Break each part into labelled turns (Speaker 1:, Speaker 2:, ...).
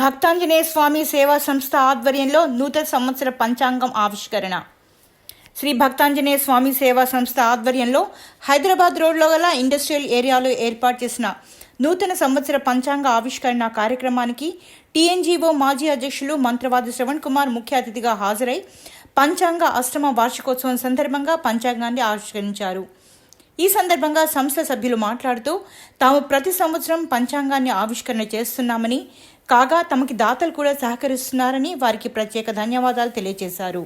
Speaker 1: భక్తాంజనేయ స్వామి సేవా సంస్థ ఆధ్వర్యంలో నూతన సంవత్సర పంచాంగం ఆవిష్కరణ. శ్రీ భక్తాంజనేయ స్వామి సేవా సంస్థ ఆధ్వర్యంలో హైదరాబాద్ రోడ్లో గల ఇండస్ట్రియల్ ఏరియాలో ఏర్పాటు చేసిన నూతన సంవత్సర పంచాంగ ఆవిష్కరణ కార్యక్రమానికి టీఎన్జీఓ మాజీ అధ్యక్షులు మంత్రవాది శ్రవణ్ కుమార్ ముఖ్య అతిథిగా హాజరై పంచాంగ అష్టమ వార్షికోత్సవం సందర్భంగా పంచాంగాన్ని ఆవిష్కరించారు. ఈ సందర్భంగా సంస్థ సభ్యులు మాట్లాడుతూ తాము ప్రతి సంవత్సరం పంచాంగాన్ని ఆవిష్కరణ చేస్తున్నామని కాగా తమకి దాతలు కూడా సహకరిస్తున్నారని వారికి ప్రత్యేక ధన్యవాదాలు తెలియజేశారు.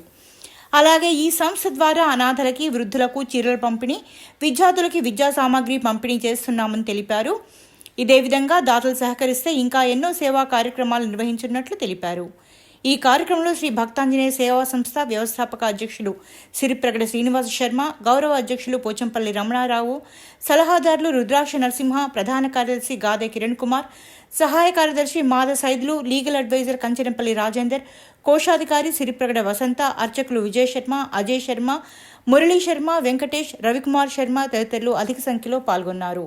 Speaker 1: అలాగే ఈ సంస్థ ద్వారా అనాథలకి వృద్ధులకు చీరల పంపిణీ విద్యార్థులకి విద్యా సామాగ్రి పంపిణీ చేస్తున్నామని తెలిపారు. ఇదే విధంగా దాతలు సహకరిస్తే ఇంకా ఎన్నో సేవా కార్యక్రమాలు నిర్వహించినట్లు తెలిపారు. ఈ కార్యక్రమంలో శ్రీ భక్తాంజనేయ సేవా సంస్థ వ్యవస్థాపక అధ్యక్షులు సిరిప్రగడ శ్రీనివాస శర్మ గౌరవ అధ్యక్షులు పోచంపల్లి రమణారావు సలహాదారులు రుద్రాక్ష నరసింహ ప్రధాన కార్యదర్శి గాదే కిరణ్ కుమార్ సహాయ కార్యదర్శి మాద సైదులు లీగల్ అడ్వైజర్ కంచనంపల్లి రాజేందర్ కోశాధికారి సిరిప్రగడ వసంత అర్చకులు విజయ్ శర్మ అజయ్ శర్మ మురళీ శర్మ వెంకటేష్ రవికుమార్ శర్మ తదితరులు అధిక సంఖ్యలో పాల్గొన్నారు.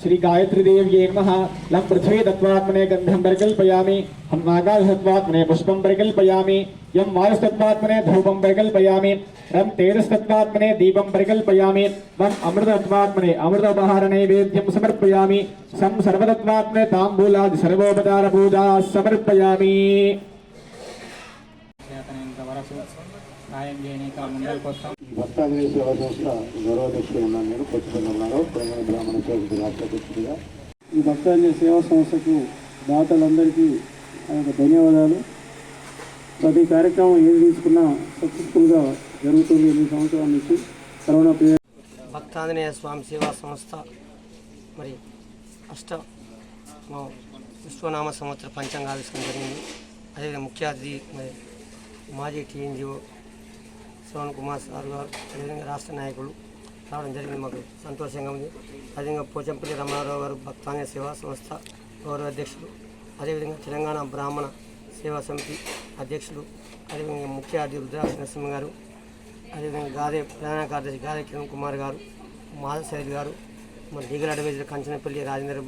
Speaker 2: श्री गायत्री देव ये नम लम पृथ्वी दत्वात्मने गंधम परिकल्पयामि हम नागाज तत्वात्मने पुष्पम परिकल्पयामि यम वायुस तत्वात्मने धूपम परिकल्पयामि रम तेजस तत्वात्मने दीपम परिकल्पयामि मम अमृत तत्वात्मने अमृत उपहार नैवेद्यम समर्पयामि
Speaker 3: सम सर्व तत्वात्मने तांबूलादि सर्वोपचार
Speaker 4: पूजा समर्पयामि। సేవా సంస్థ గౌరవాధ్యక్షుడు ఉన్నాను నేను కొత్తపల్లి ఉన్నాను తెలంగాణ బ్రాహ్మణ చౌకటి రాష్ట్రాధ్యక్షుడిగా
Speaker 5: ఈ భక్తాంజనేయ సేవా సంస్థకు దాతలందరికీ నా యొక్క ధన్యవాదాలు. ప్రతి కార్యక్రమం ఏది తీసుకున్నా సక్సెస్ఫుల్గా జరుగుతుంది ఎనిమిది సంవత్సరాల నుంచి. కరోనా పీరియడ్
Speaker 6: భక్తాంజనేయ స్వామి సేవా సంస్థ మరి అష్ట విశ్వనామ సంవత్సర పంచాంగ ఆవిష్కరణ జరిగింది. అదేవిధంగా ముఖ్య అతిథి మరి మాజీ టీఎన్జిఓ శ్రవణ్ కుమార్ సార్ గారు అదేవిధంగా రాష్ట్ర నాయకులు రావడం జరిగింది మాకు సంతోషంగా ఉంది. అదేవిధంగా పోచంపల్లి రమణారావు గారు భక్తాంగ సేవా సంస్థ గౌరవ అధ్యక్షులు అదేవిధంగా తెలంగాణ బ్రాహ్మణ సేవా సమితి అధ్యక్షులు అదేవిధంగా ముఖ్య అతిథి రుద్రాక్ష నరసింహ గారు అదేవిధంగా గాదే ప్రధాన కార్యదర్శి గాదే కిరణ్ కుమార్ గారు మాధవ్ సైద్ గారు మన legal adviser Kanchanapalli Rajendra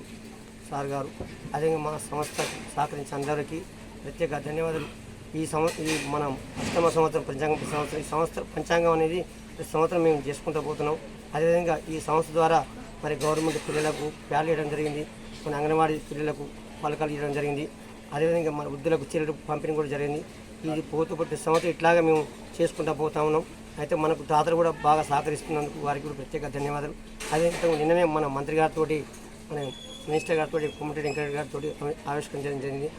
Speaker 6: sir గారు అదేవిధంగా మా సంస్థ సహకరించిన అందరికీ ప్రత్యేక ధన్యవాదాలు. ఈ సంవ ఈ మన అష్టమ సంవత్సరం పంచాంగం సంవత్సరం ఈ సంవత్సరం పంచాంగం అనేది ప్రతి సంవత్సరం మేము చేసుకుంటూ పోతున్నాం. అదేవిధంగా ఈ సంస్థ ద్వారా మరి గవర్నమెంట్ పిల్లలకు ప్యాలు ఇవ్వడం జరిగింది. మన అంగన్వాడీ పిల్లలకు పలకాలు ఇవ్వడం జరిగింది. అదేవిధంగా మన వృద్ధులకు చీరలు పంపిణీ కూడా జరిగింది. ఇది పోతూ ప్రతి సంవత్సరం ఇట్లాగా మేము చేసుకుంటూ పోతా ఉన్నాం. అయితే మనకు దాతలు కూడా బాగా సహకరిస్తున్నందుకు వారికి కూడా ప్రత్యేక ధన్యవాదాలు. అదేవిధంగా నిన్ననే మన మంత్రి గారితో మన మినిస్టర్ గారితో కొమ్మటి వెంకట గారితో ఆవిష్కరించడం జరిగింది.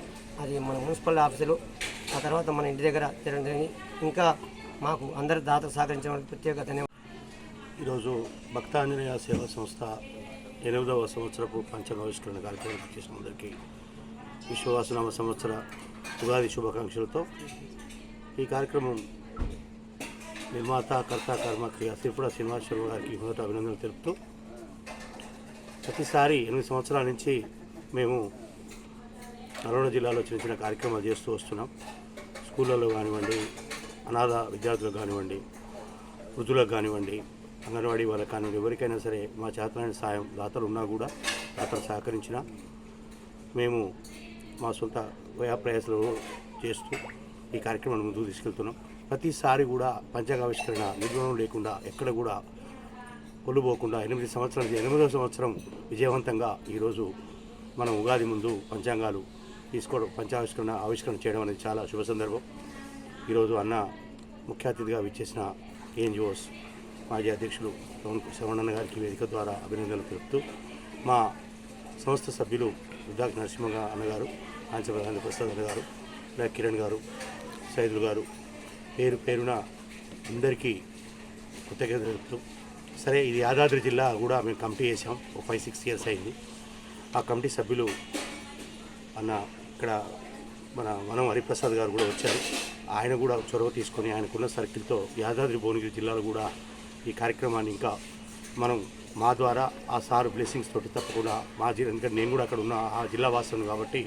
Speaker 6: అది మన మున్సిపల్ ఆఫీసులో ఆ తర్వాత మన ఇంటి దగ్గర చేయడం ఇంకా మాకు అందరి దాత సహకరించడం ప్రత్యేక ధన్యవాదాలు.
Speaker 4: ఈరోజు భక్తాంజనేయ సేవా సంస్థ ఎనిమిదవ సంవత్సరపు పంచమావిష్కరణ కార్యక్రమం చేసిన అందరికీ విశ్వవాసనామ సంవత్సర ఉగాది శుభాకాంక్షలతో ఈ కార్యక్రమం నిర్మాత కర్త కర్మ క్రియ త్రిపుర శ్రీనివాసరావు గారికి మొదట అభినందనలు తెలుపుతూ ప్రతిసారి ఎనిమిది సంవత్సరాల నుంచి మేము నల్గొండ జిల్లాలో చిన్న చిన్న కార్యక్రమాలు చేస్తూ వస్తున్నాం. స్కూళ్ళలో కానివ్వండి అనాథ విద్యార్థులకు కానివ్వండి వృద్ధులకు కానివ్వండి అంగన్వాడీ వాళ్ళకి కానివ్వండి ఎవరికైనా సరే మా చేతనైన సాయం దాతలు ఉన్నా కూడా దాతలు సహకరించిన మేము మా సొంత వ్యయప్రయాసాలు చేస్తూ ఈ కార్యక్రమాన్ని ముందుకు తీసుకెళ్తున్నాం. ప్రతిసారి కూడా పంచాంగావిష్కరణ నిర్వహణ లేకుండా ఎక్కడ కూడా కొలుపోకుండా ఎనిమిది సంవత్సరాలు ఎనిమిదవ సంవత్సరం విజయవంతంగా ఈరోజు మనం ఉగాది ముందు పంచాంగాలు తీసుకోవడం పంచావిష్కరణ ఆవిష్కరణ చేయడం అనేది చాలా శుభ సందర్భం. ఈరోజు అన్న ముఖ్య అతిథిగా విచ్చేసిన ఎన్జిఓస్ మాజీ అధ్యక్షులు శ్రవణ్ శ్రవణన్న గారికి వేదిక ద్వారా అభినందనలు తెలుపుతూ మా సంస్థ సభ్యులు రుద్రాక్ష నరసింహ అన్నగారు ఆంచప్రధాన ప్రసాద్ అన్న గారు కిరణ్ గారు సైదులు గారు పేరు పేరున అందరికీ కృతజ్ఞత తెలుపుతూ సరే ఇది యాదాద్రి జిల్లా కూడా మేము కమిటీ చేసాం ఒక ఫైవ్ సిక్స్ ఇయర్స్ అయింది. ఆ కమిటీ సభ్యులు అన్న ఇక్కడ మన వనం హరిప్రసాద్ గారు కూడా వచ్చారు. ఆయన కూడా చొరవ తీసుకొని ఆయనకున్న సర్కిల్తో యాదాద్రి భువనగిరి జిల్లాలో కూడా ఈ కార్యక్రమాన్ని ఇంకా మనం మా ద్వారా ఆ సార్ బ్లెస్సింగ్స్ తోటి తప్పకుండా మా జిల్లా ఎందుకంటే నేను కూడా అక్కడ ఉన్న ఆ జిల్లా వాసులను కాబట్టి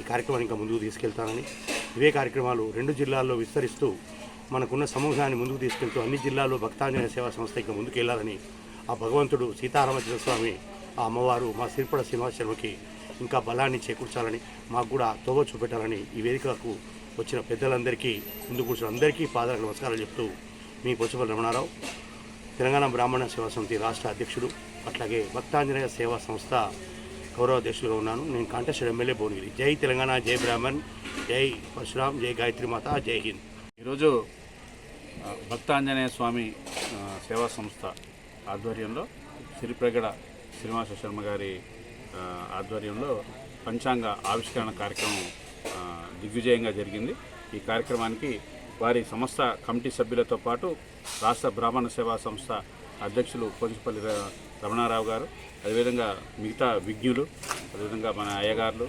Speaker 4: ఈ కార్యక్రమాన్ని ఇంకా ముందుకు తీసుకెళ్తానని. ఇవే కార్యక్రమాలు రెండు జిల్లాల్లో విస్తరిస్తూ మనకున్న సమూహాన్ని ముందుకు తీసుకెళ్తూ అన్ని జిల్లాల్లో భక్తాంజనేయ సేవా సంస్థ ఇంకా ముందుకెళ్ళాలని ఆ భగవంతుడు సీతారామచంద్ర స్వామి ఆ అమ్మవారు మా సిరిపడ సింహాచలంకి ఇంకా బలాన్ని చేకూర్చాలని మాకు కూడా తోవ చూపెట్టాలని ఈ వేదికకు వచ్చిన పెద్దలందరికీ ముందు కూర్చున్న అందరికీ పాదాలకు నమస్కారాలు చెప్తూ మీ పొచ్చపల్లి రమణారావు తెలంగాణ బ్రాహ్మణ సేవా సమితి రాష్ట్ర అధ్యక్షుడు అట్లాగే భక్తాంజనేయ సేవా సంస్థ గౌరవ అధ్యక్షులుగా ఉన్నాను. నేను కాంటెస్టెడ్ ఎమ్మెల్యే భువనగిరి. జై తెలంగాణ జై బ్రాహ్మణ్ జై పరశురామ్ జై గాయత్రి మాత జై హింద్.
Speaker 7: ఈరోజు భక్తాంజనేయ స్వామి సేవా సంస్థ ఆధ్వర్యంలో సిరిప్రగడ శ్రీనివాస శర్మ గారి ఆధ్వర్యంలో పంచాంగ ఆవిష్కరణ కార్యక్రమం దిగ్విజయంగా జరిగింది. ఈ కార్యక్రమానికి వారి సంస్థ కమిటీ సభ్యులతో పాటు రాష్ట్ర బ్రాహ్మణ సేవా సంస్థ అధ్యక్షులు కొంచెపల్లి రమణారావు గారు అదేవిధంగా మిగతా విజ్ఞులు అదేవిధంగా మన అయ్యగారులు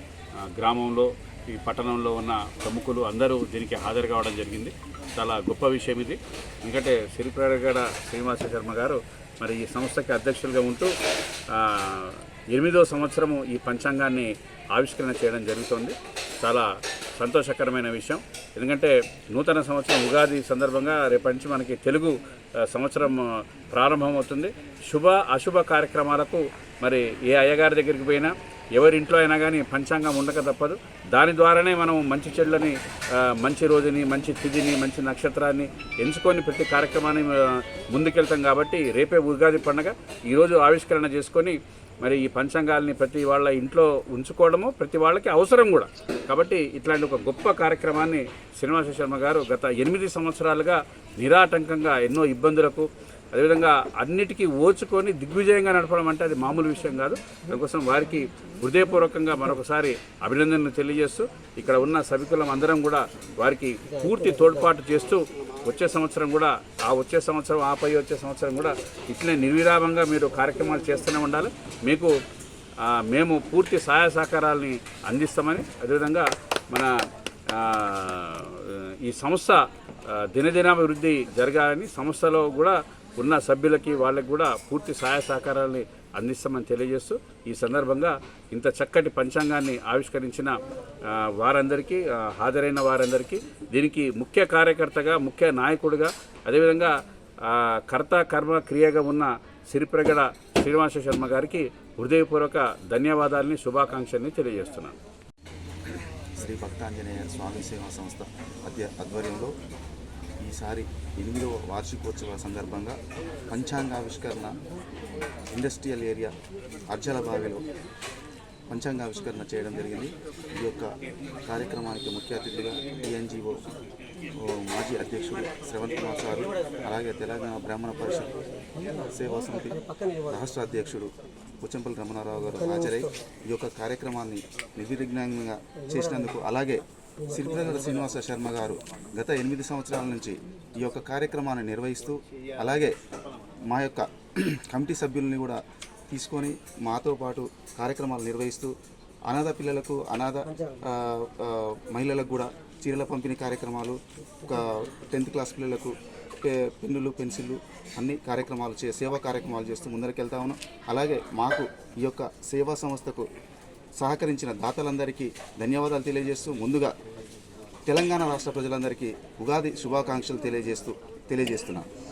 Speaker 7: గ్రామంలో ఈ పట్టణంలో ఉన్న ప్రముఖులు అందరూ దీనికి హాజరు కావడం జరిగింది. చాలా గొప్ప విషయం ఇది. ఎందుకంటే సిరిప్రగడ శ్రీనివాస శర్మ గారు మరి ఈ సంస్థకి అధ్యక్షులుగా ఉంటూ ఎనిమిదో సంవత్సరము ఈ పంచాంగాన్ని ఆవిష్కరణ చేయడం జరుగుతోంది. చాలా సంతోషకరమైన విషయం. ఎందుకంటే నూతన సంవత్సరం ఉగాది సందర్భంగా రేపటి నుంచి మనకి తెలుగు సంవత్సరం ప్రారంభమవుతుంది. శుభ అశుభ కార్యక్రమాలకు మరి ఏ అయ్యగారి దగ్గరికి పోయినా ఎవరి ఇంట్లో అయినా కానీ పంచాంగం ఉండక తప్పదు. దాని ద్వారానే మనం మంచి చెడ్లని మంచి రోజుని మంచి తిథిని మంచి నక్షత్రాన్ని ఎంచుకొని ప్రతి కార్యక్రమాన్ని ముందుకెళ్తాం కాబట్టి రేపే ఉగాది పండగ. ఈరోజు ఆవిష్కరణ చేసుకొని మరి ఈ పంచాంగాల్ని ప్రతి వాళ్ళ ఇంట్లో ఉంచుకోవడము ప్రతి వాళ్ళకి అవసరం కూడా. కాబట్టి ఇట్లాంటి ఒక గొప్ప కార్యక్రమాన్ని శ్రీనివాస శర్మ గారు గత ఎనిమిది సంవత్సరాలుగా నిరాటంకంగా ఎన్నో ఇబ్బందులకు అదేవిధంగా అన్నిటికీ ఓచుకొని దిగ్విజయంగా నడపడం అంటే అది మామూలు విషయం కాదు. దానికోసం వారికి హృదయపూర్వకంగా మరొకసారి అభినందనలు తెలియజేస్తూ ఇక్కడ ఉన్న సభికులం అందరం కూడా వారికి పూర్తి తోడ్పాటు చేస్తూ వచ్చే సంవత్సరం కూడా ఆ వచ్చే సంవత్సరం ఆ పై వచ్చే సంవత్సరం కూడా ఇట్లనే నిర్విరామంగా మీరు కార్యక్రమాలు చేస్తూనే ఉండాలి. మీకు మేము పూర్తి సహాయ సహకారాలని అందిస్తామని అదేవిధంగా మన ఈ సంస్థ దినదినాభివృద్ధి జరగాలని సంస్థలో కూడా ఉన్న సభ్యులకి వాళ్ళకి కూడా పూర్తి సహాయ సహకారాలని అందిస్తామని తెలియజేస్తూ ఈ సందర్భంగా ఇంత చక్కటి పంచాంగాన్ని ఆవిష్కరించిన వారందరికీ హాజరైన వారందరికీ దీనికి ముఖ్య కార్యకర్తగా ముఖ్య నాయకుడిగా అదేవిధంగా కర్త కర్మ క్రియగా ఉన్న సిరిప్రగడ శ్రీనివాస శర్మ గారికి హృదయపూర్వక ధన్యవాదాలని శుభాకాంక్షల్ని తెలియజేస్తున్నాను.
Speaker 8: శ్రీ భక్తాంజనేయ స్వామి సేవా సంస్థ అధ్వర్యంలో ఈసారి ఎనిమిదవ వార్షికోత్సవ సందర్భంగా పంచాంగావిష్కరణ ఇండస్ట్రియల్ ఏరియా అర్జల బావిలో పంచాంగావిష్కరణ చేయడం జరిగింది. ఈ యొక్క కార్యక్రమానికి ముఖ్య అతిథిగా టీఎన్జిఓ మాజీ అధ్యక్షుడు శ్రవణ్ కుమార్ సారు అలాగే తెలంగాణ బ్రాహ్మణ పరిషత్ సేవా సమితి రాష్ట్ర అధ్యక్షుడు పుచ్చంపల్లి రమణారావు గారు హాజరై ఈ యొక్క కార్యక్రమాన్ని నిర్విఘ్నంగా చేసినందుకు అలాగే సిరిప్రగడ శ్రీనివాస శర్మ గారు గత ఎనిమిది సంవత్సరాల నుంచి ఈ యొక్క కార్యక్రమాన్ని నిర్వహిస్తూ అలాగే మా యొక్క కమిటీ సభ్యుల్ని కూడా తీసుకొని మాతో పాటు కార్యక్రమాలు నిర్వహిస్తూ అనాథ పిల్లలకు అనాథ మహిళలకు కూడా చీరల పంపిణీ కార్యక్రమాలు ఒక టెన్త్ క్లాస్ పిల్లలకు పె- పెన్నులు పెన్సిళ్ళు అన్ని కార్యక్రమాలు చే సేవా కార్యక్రమాలు చేస్తూ ముందరికి వెళ్తా ఉన్నాం. అలాగే మాకు ఈ యొక్క సేవా సంస్థకు సహకరించిన దాతలందరికీ ధన్యవాదాలు తెలియజేస్తూ ముందుగా తెలంగాణ రాష్ట్ర ప్రజలందరికీ ఉగాది శుభాకాంక్షలు తెలియజేస్తూ తెలియజేస్తున్నాను.